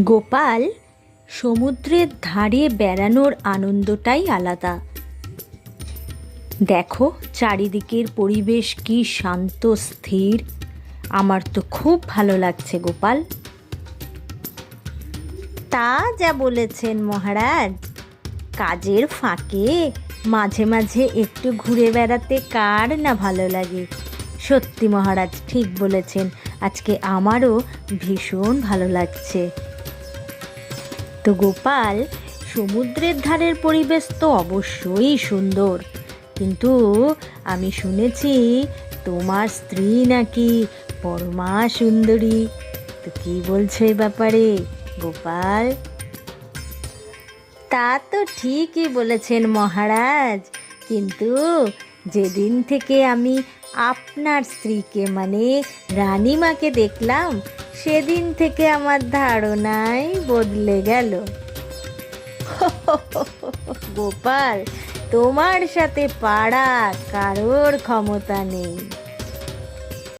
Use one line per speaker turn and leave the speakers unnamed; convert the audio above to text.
গোপাল সমুদ্রের ধারে বেড়ানোর আনন্দটাই আলাদা। দেখো চারিদিকের পরিবেশ কি শান্ত, স্থির। আমার তো খুব ভালো লাগছে গোপাল। তা যা বলেছেন মহারাজ। কাজের ফাঁকে মাঝে মাঝে একটু ঘুরে বেড়াতে কার না ভালো লাগে? সত্যি মহারাজ ঠিক বলেছেন। আজকে আমারও ভীষণ ভালো লাগছে। তো গোপাল, সমুদ্রের ধারের পরিবেশ তো অবশ্যই সুন্দর। কিন্তু আমি শুনেছি তোমার স্ত্রী নাকি পরমা সুন্দরী। তো কি বলছো এই ব্যাপারে, গোপাল? তা তো ঠিকই বলেছেন মহারাজ। কিন্তু যেদিন থেকে আমি আপনার স্ত্রীকে মানে রানীমাকে দেখলাম সেদিন থেকে আমার ধারণাই বদলে গেল। গোপাল তোমার সাথে পাড়া কারোর ক্ষমতা নেই।